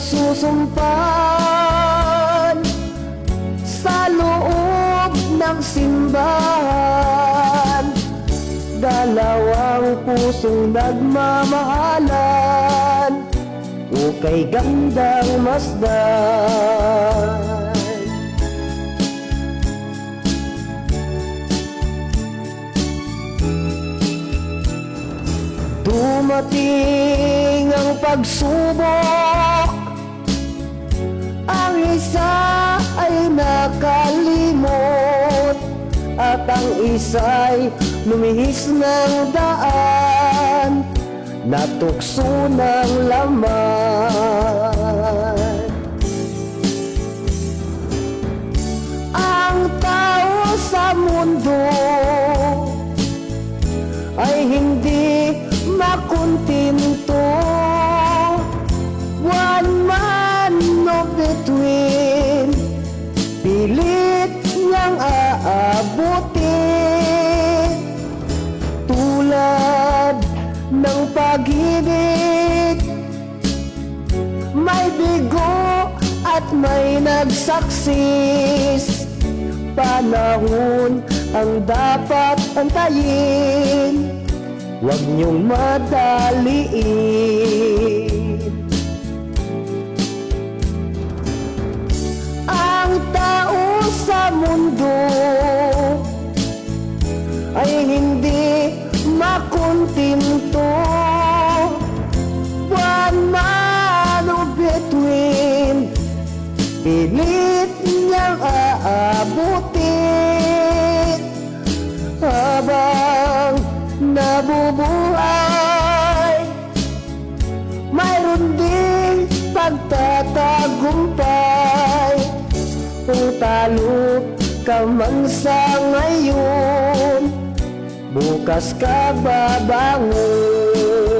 nagsusumpan Sa loob ng simbahan. Dalawang pusong nagmamahalan Ukay gandang masdan Dumating ang pagsubok isa'y lumihis ng daan Natukso ng laman. Ang tao sa mundo ay hindi makuntinto. One man no between Pilit niyang aabutin ng pag-ibig. May bigo at may nagsaksis. Panahon ang dapat antayin. Huwag niyong madaliin. Ang tao sa mundo Ay hindi man of between Pilit niyang aabutin. Habang nabubuhay Mayroon ding pagtatagumpay. Kung talo ka man sa ngayon Bukas ka babangon.